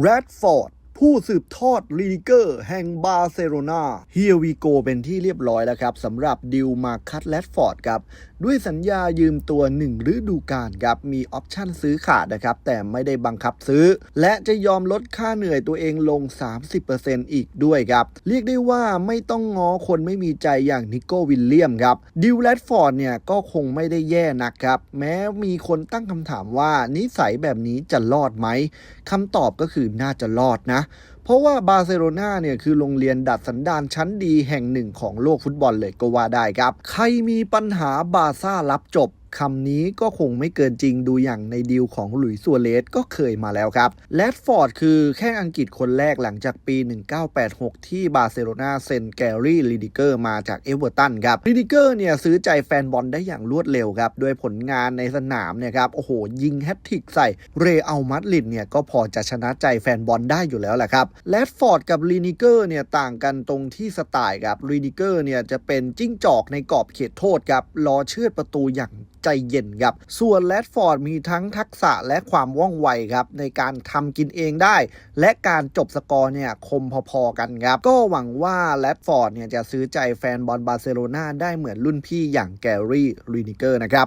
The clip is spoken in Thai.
แรดฟอร์ด ผู้สืบทอดลีเกอร์แห่งบาร์เซโลนาเฮียวีโกเป็นที่เรียบร้อยแล้วครับสำหรับดิวมาคัตแรดฟอร์ดครับ ด้วยสัญญายืมตัว 1 ฤดูกาลครับ มีออปชั่นซื้อขาดนะครับ แต่ไม่ได้บังคับซื้อ และจะยอมลดค่าเหนื่อยตัวเองลง 30%อีกด้วยครับ เรียกได้ว่าไม่ต้องง้อคนไม่มีใจอย่างนิโก้วิลเลียมครับดิวแรดฟอร์ดเนี่ยก็คงไม่ได้แย่นักครับ แม้มีคนตั้งคำถามว่านิสัยแบบนี้จะรอดไหมคำตอบก็คือน่าจะรอดนะเพราะว่าบาร์เซโลนาเนี่ยคือโรงเรียนดัดสันดานชั้นดีแห่งหนึ่งของโลกฟุตบอลเลยก็ว่าได้ครับ ใครมีปัญหาบาซ่ารับจบ คำนี้ก็คงไม่เกินจริงดูอย่างในดีลของหลุยส์ซัวเรสก็เคยมาแล้วครับแรดฟอร์ดคือแค่อังกฤษคนแรกหลังจากปี 1986 ที่บาร์เซโลนาเซ็นแกรี่ลิดิเกอร์มาจากเอเวอร์ตันครับลิดิเกอร์เนี่ยซื้อใจแฟนบอลได้อย่างรวดเร็วครับด้วยผลงานในสนามเนี่ยครับโอ้โห ยิงแฮตทริกใส่เรอัลมาดริดเนี่ยก็พอจะชนะใจแฟนบอลได้อยู่แล้วแหละครับแรดฟอร์ดกับลิดิเกอร์เนี่ยต่างกันตรงที่สไตล์ครับลิดิเกอร์เนี่ยจะเป็นจิ้งจอกในกรอบเขตโทษครับรอเชือดประตูอย่างใจเย็นครับ ส่วนแรดฟอร์ดมีทั้งทักษะและความว่องไวครับในการทำกินเองได้ และการจบสกอร์เนี่ยคมพอๆกันครับ ก็หวังว่าแรดฟอร์ดเนี่ยจะซื้อใจแฟนบอลบาร์เซโลนาได้เหมือนรุ่นพี่อย่างแกรี่ลูนิเกอร์นะครับ